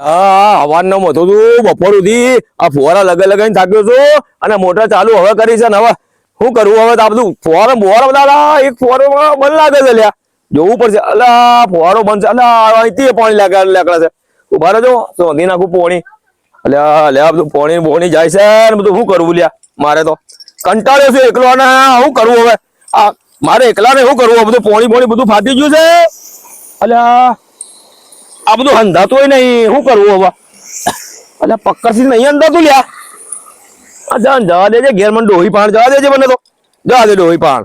હા હવાનો તું બપોર સુધી આ ફુવારા લગાઈ લગાઈને થાક્યો અને મોટર ચાલુ હવે કરી છે ને હવે શું કરવું હવે તો બધું એક ફુવારો બંધ લાગે છે લ્યા. જોવું પડશે. અલા, ફુવારો બંધ છે. અલા, અહીંથી પાણી લાગે છે. ઊભા રહેજો. તો નદી નાખું પોણી. અલ્યા લ્યા બધું પોણી પોણી જાય છે ને બધું શું કરવું લ્યા? મારે તો કંટાળ્યો છે એકલો અને શું કરવું હવે? આ મારે એકલાને શું કરવું? બધું પોણી પોણી બધું ફાટી ગયું છે. અલ્યા આ બધું હંધાતું નહીં શું કરવું હવે? અલ્યા પક્કરથી નહીં અંધાતું લ્યા. આ જા, જવા દેજે, ઘેર મને ડોહી પાણ જવા દેજે મને તો. જવા દે ડોહી પાણ.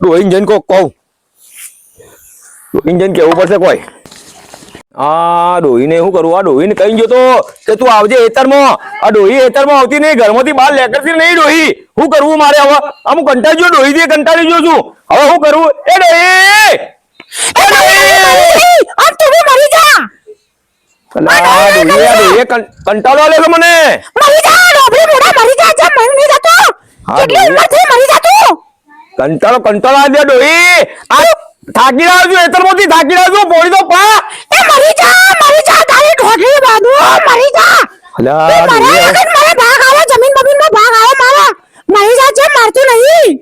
ડોહી જઈને કોક કહું. ડોહી જઈને કેવું પડશે કોઈ. આ ડોહીને શું કરવું આ ડોહીને કઈ ગયો તો કે તું આવજે એતરમાં આ ડોહી એતરમાં આવતી નહીં, ઘરમાંથી બહાર લેકરતી નહીં ડોહી. શું કરવું મારે હવે? આમ કંટાળી ગયો ડોહી થી કંટાળી ગયો છું. હવે શું કરવું એ ડોહી! એ ડોહી આ તું મરી જા! કંટાળો આલ્યો છે મને! મરી જા! ડોબલી મોઢા મરી જા! જા મરી નહીં જતો! કેટલી. ઉંમર થઈ મરી જા તું! કંટાળો કંટાળો આવી ડોહી! આ થાકી રહ્યો છું એતરમાંથી થાકી રહ્યો છું પોણી તો પા! એ મરી જા! મરી જા! તારી ઢોકળી બાંધુ! મરી જા! અલા, આ મરે ભાગ આવે જમીન બમીન નો ભાગ આવે મારા! મરી જા છે મારતું નહીં!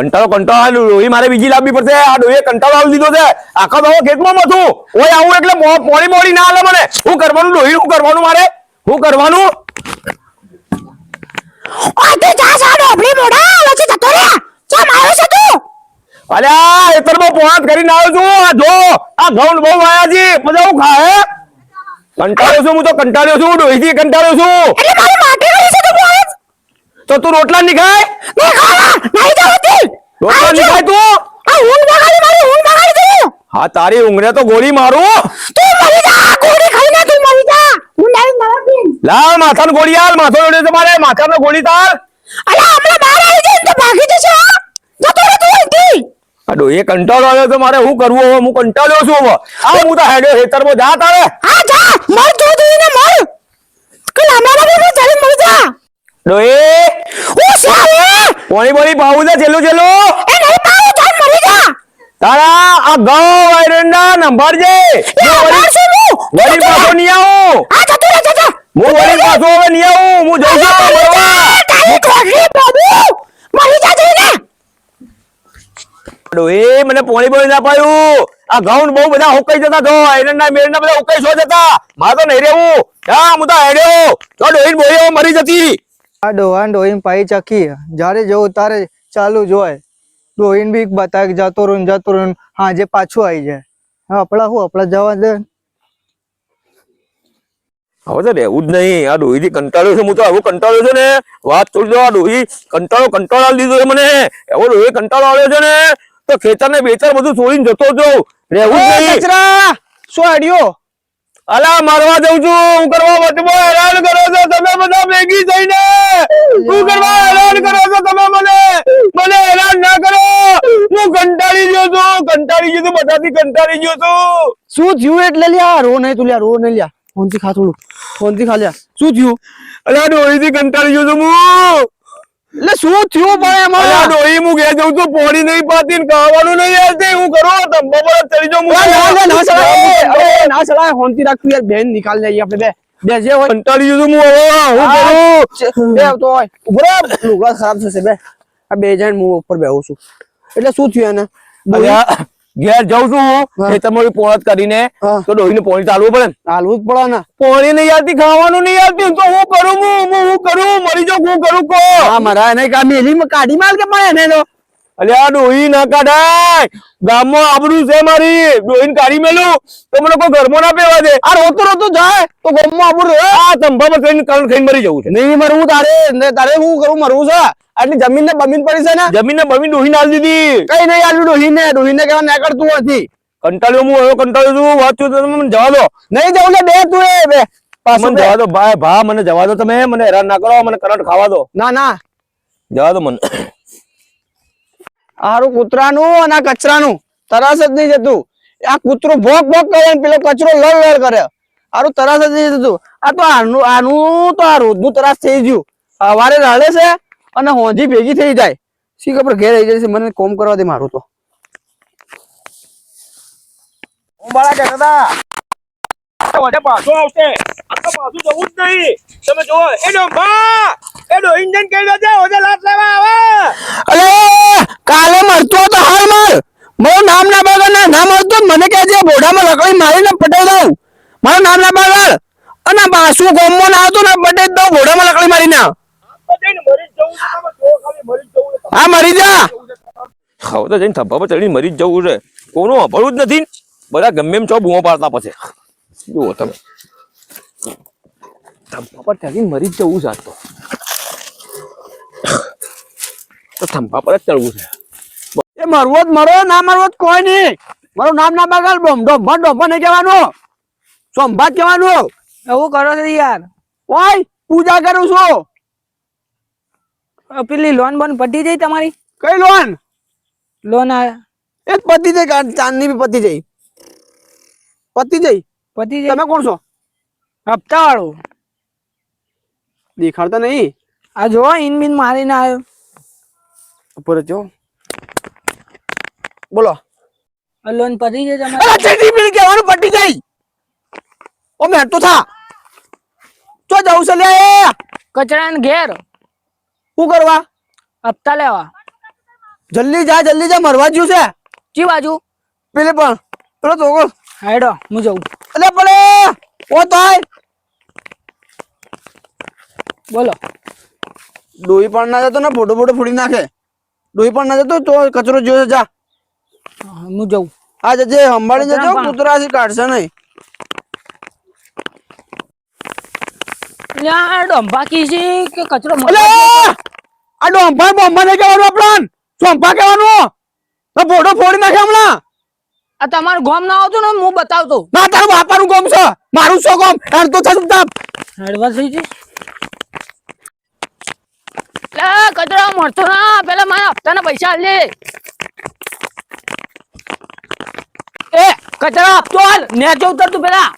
કંટાળો કંટાળો ડોહી મારે બીજી લાવવી પડશે. આ ડોહીએ કંટાળો આવી દીધો છે. આખા દવા ખેતમાં મથું. ઓય આવું એટલે મોડી પોણી પોણી ના આલે મને. શું કરવાનું ડોહી શું કરવાનું મારે? શું કરવાનું? ઓય તું જા જા ડોબલી મોઢા. વચ્ચે જતો રે. ચા માર્યો છે તું? અલ્યા એતરમાં પોણાત કરીને આવ્યો છું. આ જો આ ઘઉં બહુ વાયા છે. બધા હું? ખાય કંટાળ્યો છું હું તો કંટાળ્યો છું. ડોહીથી કંટાળ્યો છું. એટલે મારી માટી છે તું તો તું રોટલા નહીં ખાય? નહીં ખાવા. નહીં જવાતી રોટલા નહીં ખાય તું? આ ઊંઘ બગાડી મારી ઊંઘ બગાડી તું હા તારી ઊંઘને તો ગોળી મારું. તું મરી જા ગોળી ખાઈને તું મરી જા. હું નહીં મરતી લાવ માથાનો ગોળી હાલ માથો જોડે તમારે માથાનો ગોળી તાર. અલા હમણાં બહાર આવી જઈને તો ભાગી જશે. જતો તું અહીંથી. ડોહીએ કંટાળો આવ્યો તો મારે શું કરવું હવે? હું કંટાળ્યો છું હવે. આ હું તો હેડ્યો ખેતરમાં. જા તારે. હા જા. મર જો તું ને મર. કે લાંબાના બી ચાલી મરી જા. ડોહી ઓ સાલે! પોણી પોણી પાવું છે છેલ્લું છેલ્લું? એ નહીં પાવું ચાલ મરી જા! તારા આ ઘઉં એરંડા નંબર છે. એ અમર છું હું વળી પાછો નહીં આવું. આ જતો રે જતો હું વળી પાછો હવે નહીં આવું. હું જઉં. છું મરવા. તારી ઠોકરી બાબુ! મરી જા જઈને! ડોએ મને પોણી પોણી ના પાયું આ ગાઉન બહુ બધા હુકાઈ જતા. તો એરંડા મેરંડા બધા હુકાઈ સો જતા. મારે તો નહીં રહેવું. હા હું તો હેડ્યો તો ડોહી બોયો મરી જતી. આ આંડો એમ પાઈ ચાકી જ્યારે જવું તારે ચાલુ જ હોય. એમ બી બતા કે જતો રહું જતો રહું હાંજે પાછું આવી જાય. હા આપણા શું? આપણા જવા દે. હવે તો રહેવું જ નહીં. આ ડોહી કંટાળ્યો છે. હું તો આવું કંટાળ્યો છે ને. વાત છોડી દો. આ ડોહી કંટાળો કંટાળો આવી દીધો મને. એવો ડોહી કંટાળો આવ્યો છે ને. તો ખેતર ને બેતર બધું છોડીને જતો જ રહેવું જ નહીં. શું આડ્યો? અલા મારવા જઉં છું. હું કરવા વટમાં હેરાન કરો છો. તમે બધા ભેગી થઈને. હું કરવા હેરાન કરો છો તમે મને? મને હેરાન ના કરો. હું કંટાળી ગયો છું કંટાળી ગયો છું બધાથી કંટાળી ગયો છું. શું થયું એટલે લ્યા? રો નહીં તું લ્યા રો નહીં લ્યા. ફોનથી ખા થોડું. ફોનથી ખા લ્યા. શું થયું? અલા ડોહીથી કંટાળી ગયો છું હું. એટલે શું થયું ભાઈ એમાં? ડોહી હું ઘેર જઉં છું પોણી નહીં પાતી ખાવાનું નહીં આવતી હું કરો તંબા પર ચડી જાઉં ના, ના, ના, ના ચલાય. હું અરે, ના ચલાય. ફોનથી રાખ યાર બેન નિકાલ લઈએ આપણે બે. બે જે હોય. કંટાળી ગયો હું હવે હું કરું. બે આવતો હોય. ઊભો રહે. લુગડા ખરાબ થશે બે. આ બે જણ હું ઉપર બેહું છું. એટલે શું થયું એને? ઘેર જાઉં છું હું. એ તમારી પોળત કરીને તો ડોહીને પોણી ચાલવું પડે ચાલવું જ પડે ને. પોણી નહીં આવતી ખાવાનું નહીં આવતી. તો હું કરું હું હું કરું. મરી જાઉં હું કરું કો હા મારા એને કા મેલી કાઢી માલ કે પણ એને તો આ ડોહી ના કાઢાય. ગામમાં આબરૂ છે મારી. ડોહીને કાઢી મેલું. તો મને કોઈ ઘરમાં ના પેવા દે. આ રોતો રોતો જાય તો ગમમાં આબુ આ તંબા પર થઈને કણ ખાઈને મરી જવું છે. નહીં મરવું તારે ને તારે શું કરું મરવું છે? આટલી જમીન ને બમીન પડી છે ને? જમીન ને બમીન ડોહી નાલ દીધી. કઈ નહીં આલું ડોહીને. ડોહીને કેવા નીકળતું નથી કંટાળ્યો હું હવે કંટાળ્યો છું. વાત છું તમે મને જવા દો. નહીં જવું લે બે તું એ બે. મને જવા દો ભાઈ ભા મને જવા દો તમે. મને હેરાન ના કરો મને કરંટ ખાવા દો. ના ના. જવા દો મને. આરું કૂતરાનું અને આ કચરાનું. તરસ જ નહીં જતું. આ કૂતરો ભોગ ભોગ કરે પેલો કચરો લડ લડ કરે. આરું તરસ જ નહીં જતું. આ તો આનું આનું તો આ રોજનું તરાસ થઈ ગયું. સવારે રડે છે અને હોંજી ભેગી થઈ જાય. શી ખબર ઘેર આવી જાય છે? મને કોમ કરવા દે મારું તો. હું બાળા કહેતા હતા વધે પાછો. આવશે? આ પાછું જવું જ નહીં. તમે જુઓ એ ડોંભા એ ઇન્જન કહી દેજે વધે લાત લેવા આવે. અલે કાલે મરતો હતો હાલ માર. મારું નામ ના બગાડ ના ના મરતો તો મને કહેજે બોડામાં લકડી મારીને પટાઈ દઉં. મારું નામ ના બગાડ અને બાસુ ગોમો ના આવતો ને પટાઈ જ દઉં બોડામાં લકડી મારીને. તો જઈને મરી જ જવું છે તમે જુઓ ખાલી મરી જ જવું છે હા મરી જા. હવે તો જઈને થપ્પા પર ચડીને મરી જ જવું છે. કોનું વાપરવું જ નથી બધા ગમે એમ છો બૂમો પાડતા પછી. જુઓ તમે. થંભા પર મરી જ જવું છે તો. થંભા પર જ ચડવું છે. એ મરવો જ મરો ના મરવો જ કોઈ નહીં. મારું નામ ના બગાડ ડોમ ડોમ ડોમ નહીં કહેવાનું. સોમભાત કહેવાનું. એવું કરો છો યાર. ઓય પૂજા કરું છું. પેલી લોન બોન પટી જઈ તમારી? કઈ લોન? લોન આ એ પતી જઈ ચાંદની બી પતી જઈ પતી જઈ પતી તમે કોણ છો? હપ્તા વાળું દેખાડતા નહીં? આ જો ઇન બિન મારીને આવ્યો. ઉપર જો બોલો. લોન પતી જઈ તમારી. અરે ચેટી બિલ કહેવાનું પટી જઈ ઓ મેં તો થા. ચો જવું છે લે કચરા ઘેર. શું કરવા? હપ્તા લેવા. જલ્દી જા જલ્દી જા મરવા જ્યું છે. કી બાજુ? પેલે પણ પેલો તો હેડો હું જઉં. અલે પડે ઓ તોય. બોલો. ડોહી પણ ના જતો ને ફોટો ફોટો ફોડી નાખે. ડોહી પણ ના જતો તો કચરો જોયો જા. હું જઉં. આ જજે સંભાળી જજો. કૂતરાથી કાઢશે નહીં. આ ડોંભા કી છે કે કચરો છે? આ ડોંભા બોમ્બા નહીં કહેવાનું આપણને. સોંપા કહેવાનું. તો ફોટો ફોડી નાખે હમણાં. આ તમારું ગોમ ના આવતું ને હું બતાવતો. ના તારું બાપાનું ગોમ છે. મારું શું ગોમ? એમ તો થતું તાપ હેડવા થઈ છે લે કચરો મળતો ના. પેલા મારા હપ્તાના પૈસા લે. એ કચરા હપ્તો હાલ. નેચે ઉતર તું પેલા.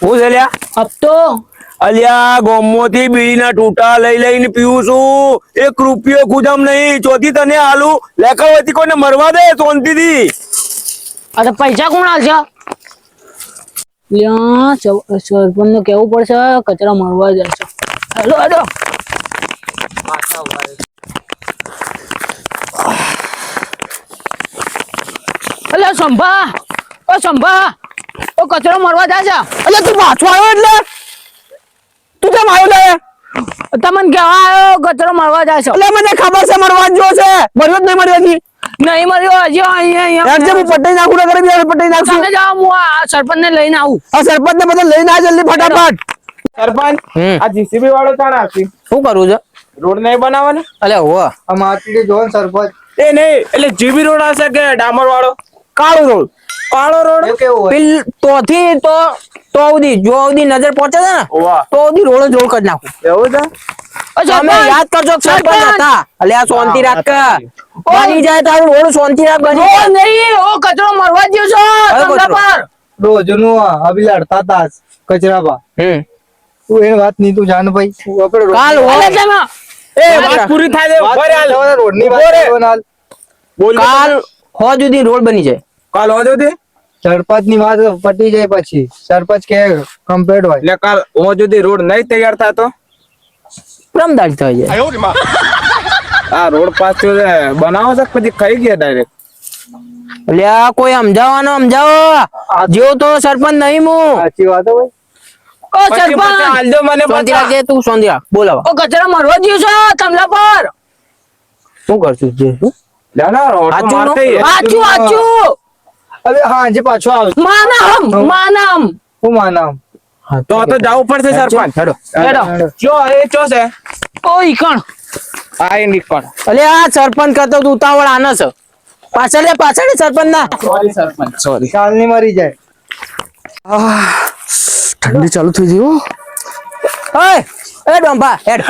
હું છે લ્યા? હપ્તો? અલ્યા, ગોમોથી બીડીના ટૂટા લઈ લઈને પીવું છું. એક રૂપિયો ખુદમ નહીં. ચોથી તને આલુ. લેખાવતી કોઈને મરવા દે શાંતિથી અરે પૈસા કોણ લ્યા સરપંચ ને કેવું પડશે, કચરા મળવા છે. Hello hello. અલે, સંભા. ઓ સંભા. ઓ, કચરો મળવા જાય છે. એટલે તું પાછો આવ્યો એટલે? તું કેમ આવ્યો લે? તમને કેવા આવ્યો કચરો મળવા જાય છે. એટલે મને ખબર છે મળવા જ છે. મર્યો જ નહીં મર્યો હજી. નહીં મળ્યો હજી અહીંયા યાર જે હું અહીંયા પટાઈ નાખું ને કરે પટાઈ નાખું. જાઓ હું આ સરપંચ ને લઈને આવું. આ સરપંચ ને બધા લઈને આ જલ્દી ફટાફટ. સરપંચ આ જીસીબી વાળો તાણ આપી. શું કરવું છે? રોડ નહીં બનાવવાનો? અલે હો. આ માટી જો સરપંચ. એ નહીં એટલે જીબી રોડ આવશે કે ડામર વાળો? કાળો રોડ. કાળો રોડ? તોથી તો તો સુધી જો સુધી નજર પહોંચે છે ને તો સુધી રોડ જોડ કરી નાખું. એવું છે? તમે યાદ કરજો કે સરપંચ! હતા. અલે આ શાંતિ રાખ બની જાય તારું રોડ શાંતિ રાખ બની જાય. નહીં ઓ કચરો મળવા જ ગયો તમને પર. રોજનું અભી લડતા હતા કચરા પા હમ. તું એ વાત નહીં તું જાણ ભાઈ. આપણે કાલ હો તમે. એ વાત પૂરી થાય દે ઊભો રે રોડની ઊભો કાલ હો સુધી રોડ બની જાય. કાલ હોજો દે સરપંચની વાત પટી જાય પછી. સરપંચ કે કમ્પ્લીટ હોય. એટલે કાલ હું સુધી રોડ નહીં તૈયાર થતો? પ્રમદાડ થઈ જાય. આ રોડ પાછો બનાવો છે પછી ખાઈ ગયા ડાયરેક્ટ એટલે આ કોઈ સમજાવવાનો સમજાવો. જેવો તો સરપંચ નહીં હું સાચી વાત હો ભાઈ. ઓ સરપંચ! હાલજો મને શાંતિ રાખજે તું શાંતિ રાખ બોલાવા. ઓ કચરો મળવા જ ગયો છે? તમને પર. શું કરશું? જે શું? પાછું સાચું નો? આચું આચું અરે હા જે પાછો આવ. માનમ માનમ હું માનામ હા, તો તો જવું પડશે સરપંચ. હેડો. હેડો. જો એ ચો છે? ઓ ઈકણ. આ એ નીકળ અલે આ સરપંચ કરતો તું ઉતાવળ આને છે. પાછળ લે પાછળ સરપંચ ના સોરી સરપંચ. સોરી કાલની મરી જાય. ઠંડી ચાલુ થઈ ગઈ ઓય એ ડોંબા હેડ.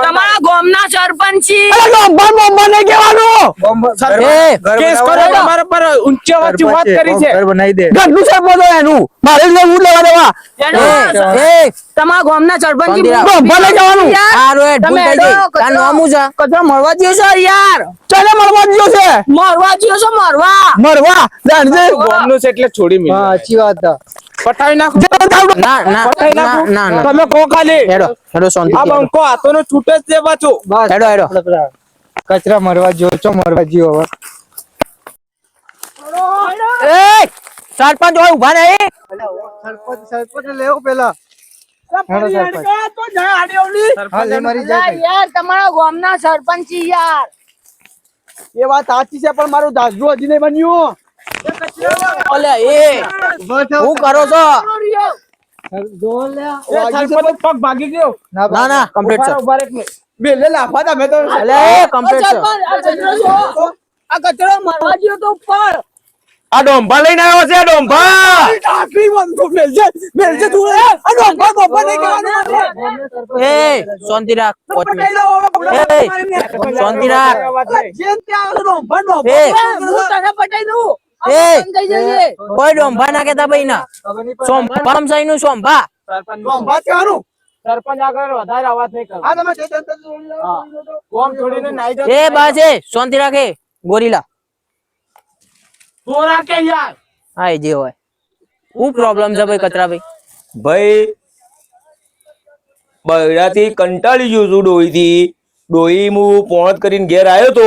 તમારા ને ગોમ એ, કેસ કરો તમારા પર ઊંચી અવાજથી વાત કરી છે. ઘરનું સરપંચ હેડ, ભૂલ થઈ ગઈ. તારું નામ શું છે? કચરો મળવા દ્યો છો યાર. ચાલે મળવા જ ગયો છે. મરવા દ્યો છો મરવા. મરવા? જાણજે ગામનું છે એટલે છોડી હા સાચી વાત છે. નાખો. ના ના પટાવી નાખો. ના ના તમે કહો ખાલી. હેડો હેડો શાંતિ આ બંકો હાથોનો છૂટે જ છે. પાછું બસ. હેડો હેડો. કચરા મરવા જો છો મરવા જીવો હવે. એ સરપંચ હોય ઊભા નહીં. સરપંચ સરપંચ લેવો પેલા. એ વાત સાચી છે પણ મારું દાદરું હજી નહીં બન્યું હું કરો છો ગયો ના ના કમ્પ્લીટ છે લાફા તમે તો કમ્પ્લીટ છે આ કચરો મરવા દ્યો તો ઉપર આ ડોંભા લઈને આવ્યો છે ડોંભા આખરી બંધો મેલજે મેલજે તું આ ડોંભા ડોંભા નહીં કહેવાનું એ શાંતિ રાખ. એ શાંતિ રાખ જેમ ત્યાં આવે ડોંભા ડોંભા હું તને પટાઈ દઉં એ. કોઈ ડોંભા ના કેતા ભાઈ ના સોંભા સાઈ નું સોંભા ડોંભા કહેવાનું સરપંચ આગળ વધારે અવાજ નહીં કરો આ તમે જે જનતા તો. કોમ છોડીને નાઈ જાઓ. એ બસ એ શાંતિ રાખે ગોરીલા તું કે યાર. હા જે હોય. શું પ્રોબ્લેમ છે ભાઈ કચરા ભાઈ ભાઈ બૈરાથી કંટાળી ગયો છું ડોહીથી. ડોહી હું પોણત કરીને ઘેર આવ્યો તો.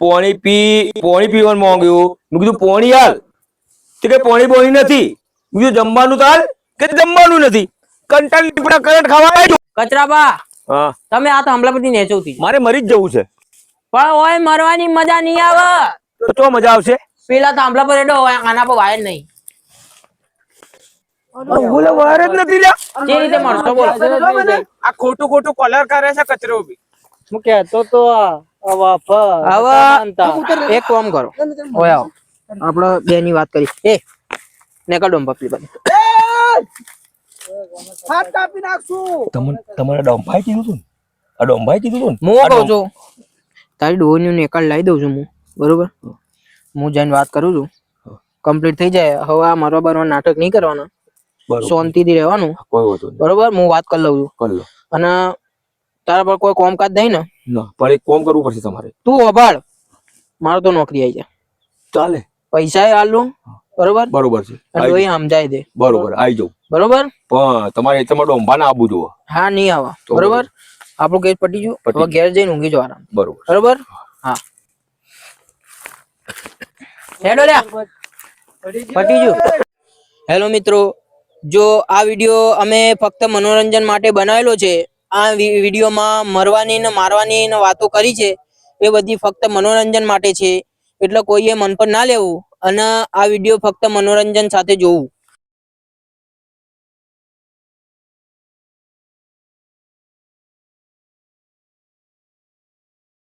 પોણી પી પોણી પીવાનું માંગ્યો મેં કીધું પોણી હાલ. તે કે પોણી બોણી નથી. બીજું જમવાનું તો કે જમવાનું નથી. કંટાળી ટીપડા કરંટ ખાવા આવ્યો કચરા બા હા. તમે આ તો હમલા પછી નેચવતી. મારે મરી જ જવું છે. પણ ઓય મરવાની મજા નહીં આવે. તો તો મજા આવશે. પેલા થાંભલા પર એડો હોય આના પર વાયર નહીં. બોલે વાયર જ નથી લ્યા. જે રીતે મળતો બોલો આ ખોટું ખોટું કોલર કરે છે કચરો બી. હું કહેતો તો હવે એક કામ કરો. ઓય આવો. આપણે બે ની વાત કરી. એ નેકળ ડોમ પપલી બની હાથ કાપી નાખશું. તમને તમારે ડોંભાઈ કીધું તું આ ડોંભાઈ કીધું તું હું કહું છું? તારી ડોહની નેકળ લાવી દઉં છું હું. બરોબર? હું જઈને વાત કરું છું. કમ્પ્લીટ થઈ જાય. હવે આ મારો બારવા નાટક નહીં કરવાના. બરોબર. શાંતિથી રહેવાનું. બરોબર? હું વાત કરી લઉં છું. કર લો. અને તારા પર કોઈ કોમકાજ નહીં ને? ના પણ એક કોમ કરવું પડશે તમારે. તું અભાળ મારો તો નોકરી આવી જાય. ચાલે. પૈસા એ આલું બરોબર? બરોબર છે. એ સમજાય દે. બરોબર આવી જાઉં બરોબર? પણ તમારે તમારો ડોંભા ના આવવું જોવો. હા નહીં આવા. બરોબર? આપણું કેસ પટી ગયું. હવે ઘેર જઈને ઊંઘી જવાનું બરોબર. બરોબર? હા. હેડો પટી ગયું હેલો મિત્રો, જો આ વીડિયો અમે ફક્ત મનોરંજન માટે બનાવેલો છે, આ વિડીયોમાં મરવાની ને મારવાની ને વાતો કરી છે, એ બધી ફક્ત મનોરંજન માટે છે, એટલે કોઈએ મન પર ના લેવું અને આ વીડિયો ફક્ત મનોરંજન સાથે જોવું.